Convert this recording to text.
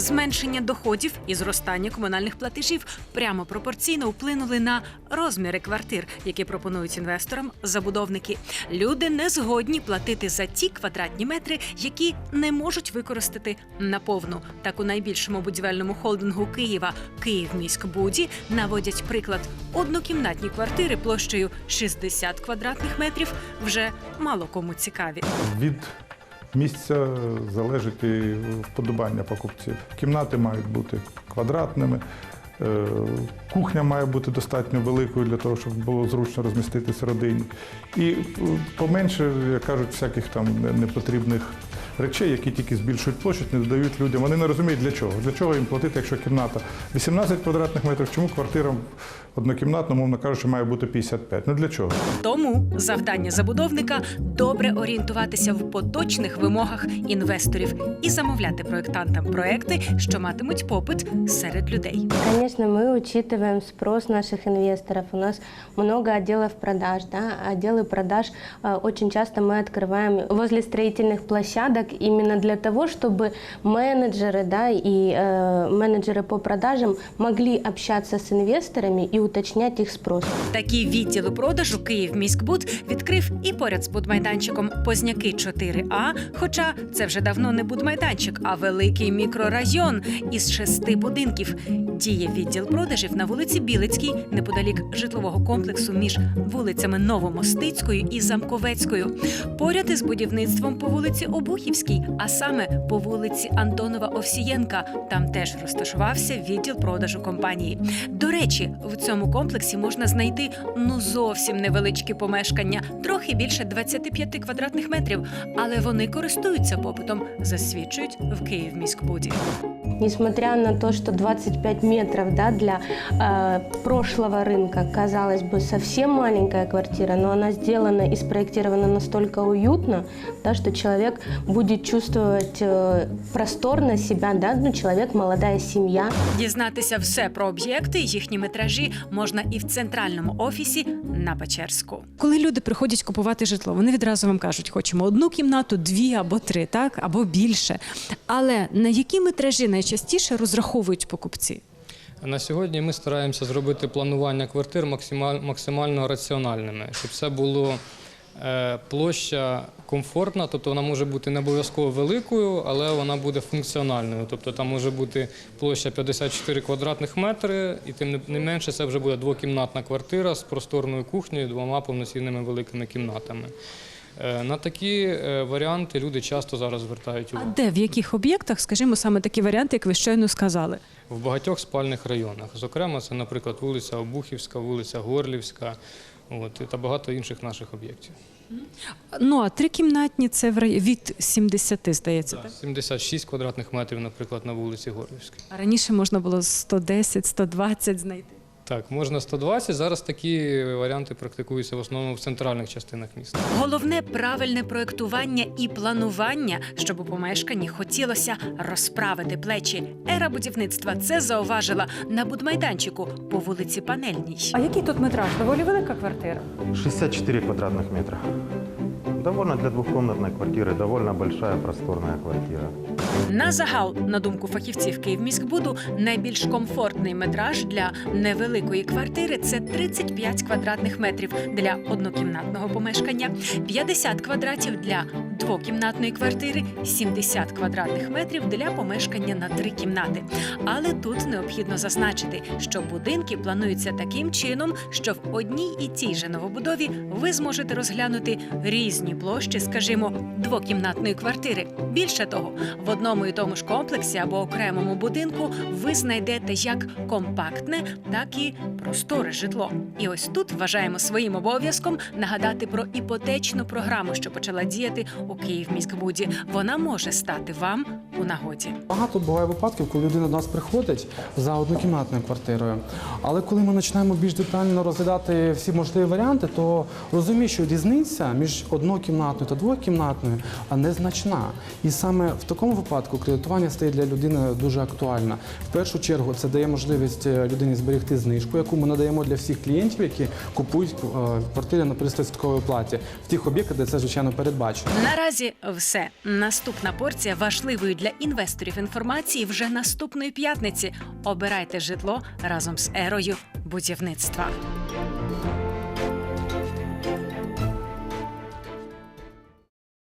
Зменшення доходів і зростання комунальних платежів прямо пропорційно вплинули на розміри квартир, які пропонують інвесторам забудовники. Люди не згодні платити за ті квадратні метри, які не можуть використати наповну. Так у найбільшому будівельному холдингу Києва Київміськбуді наводять приклад однокімнатні квартири площею 60 квадратних метрів вже мало кому цікаві. Від місця залежить і вподобання покупців. Кімнати мають бути квадратними, е, кухня має бути достатньо великою для того, щоб було зручно розміститися родині. І е, поменше, як кажуть, всяких там непотрібних речей, які тільки збільшують площадь, не додають людям. Вони не розуміють для чого. Для чого їм платити, якщо кімната 18 квадратних метрів, чому квартира однокімнатна, мовно кажучи, має бути 55? Ну для чого? Тому завдання забудовника добре орієнтуватися в поточних вимогах інвесторів і замовляти проєктантам проекти, що матимуть попит серед людей. Конечно, мы учитываем спрос наших инвесторов. У нас много отделов продаж. Да? Отделы продаж э, очень часто мы открываем возле строительных площадок именно для того, чтобы менеджеры да, и э, менеджеры по продажам могли общаться с инвесторами и уточнять их спрос. Такі відділи продажу Київміськбуд відкрив і поряд з будмайданчиком Позняки 4А. Хоча це вже давно не будмайданчик, а великий мікрорайон із шести будинків. Діє відділ продажів на вулиці Білицькій, неподалік житлового комплексу між вулицями Новомостицькою і Замковецькою. Поряд із будівництвом по вулиці Обухівській, а саме по вулиці Антонова Овсієнка. Там теж розташувався відділ продажу компанії. До речі, в цьому комплексі можна знайти ну зовсім невеличкі помешкання, трохи більше 25 квадратних метрів, але вони користуються попитом, засвідчують в Київміськбуді. Несмотря на то, что 25 метров да, для э, прошлого рынка, казалось бы, совсем маленькая квартира, но она сделана и спроектирована настолько уютно, да, что человек будет чувствовать э, просторно себя, да, ну, человек, молодая семья. Дізнатися все про об'єкти і їхні метражі можна і в центральному офісі на Печерську. Коли люди приходять купувати житло, вони відразу вам кажуть, хочемо одну кімнату, дві або три, так або більше. Але на які метражі найчастіше розраховують покупці? На сьогодні ми стараємося зробити планування квартир максималь- максимально раціональними, щоб це було площа комфортна, тобто вона може бути не обов'язково великою, але вона буде функціональною. Тобто там може бути площа 54 квадратних метри, і тим не- менше це вже буде двокімнатна квартира з просторною кухнею, двома повноцінними великими кімнатами. Е, На такі е, варіанти люди часто зараз звертають А увагу. де в яких об'єктах, скажімо, саме такі варіанти, як ви щойно сказали? в багатьох спальних районах. Зокрема, це, наприклад, вулиця Обухівська, вулиця Горлівська от, та багато інших наших об'єктів. Ну а трикімнатні це від 70, здається. Так. 76 квадратних метрів, наприклад, на вулиці Горлівській. А раніше можна було 110, 120 знайти. Так, можна 120. Зараз такі варіанти практикуються в основному в центральних частинах міста. Головне правильне проектування і планування, щоб у помешканні хотілося розправити плечі. Ера будівництва це зауважила на будмайданчику по вулиці Панельній. А який тут метраж? Доволі велика квартира. 64 квадратних метра. Довольно для двухкомнатной квартиры, довольно большая просторная квартира. На загал, на думку фахівців Київміськбуду, найбільш комфортний метраж для невеликої квартири це 35 квадратних метрів для однокімнатного помешкання, 50 квадратів для двокімнатної квартири, 70 квадратних метрів для помешкання на три кімнати. Але тут необхідно зазначити, що будинки плануються таким чином, що в одній і тій же новобудові ви зможете розглянути різні площі, скажімо, двокімнатної квартири. Більше того, в одному і тому ж комплексі або окремому будинку ви знайдете як компактне, так і просторе житло. І ось тут вважаємо своїм обов'язком нагадати про іпотечну програму, що почала діяти у Київміськбуді. Вона може стати вам у нагоді. Багато буває випадків, коли людина до нас приходить за однокімнатною квартирою. Але коли ми починаємо більш детально розглядати всі можливі варіанти, то розуміємо, що різниця між однокімнатною та двокімнатною а, незначна. І саме в такому випадку кредитування стає для людини дуже актуальна. В першу чергу це дає можливість е, людині зберегти знижку, яку ми надаємо для всіх клієнтів, які купують е, квартири на 300% платі в тих об'єктах, де це звичайно передбачено. Наразі все. Наступна порція важливої для інвесторів інформації вже наступної п'ятниці. Обирайте житло разом з ерою будівництва.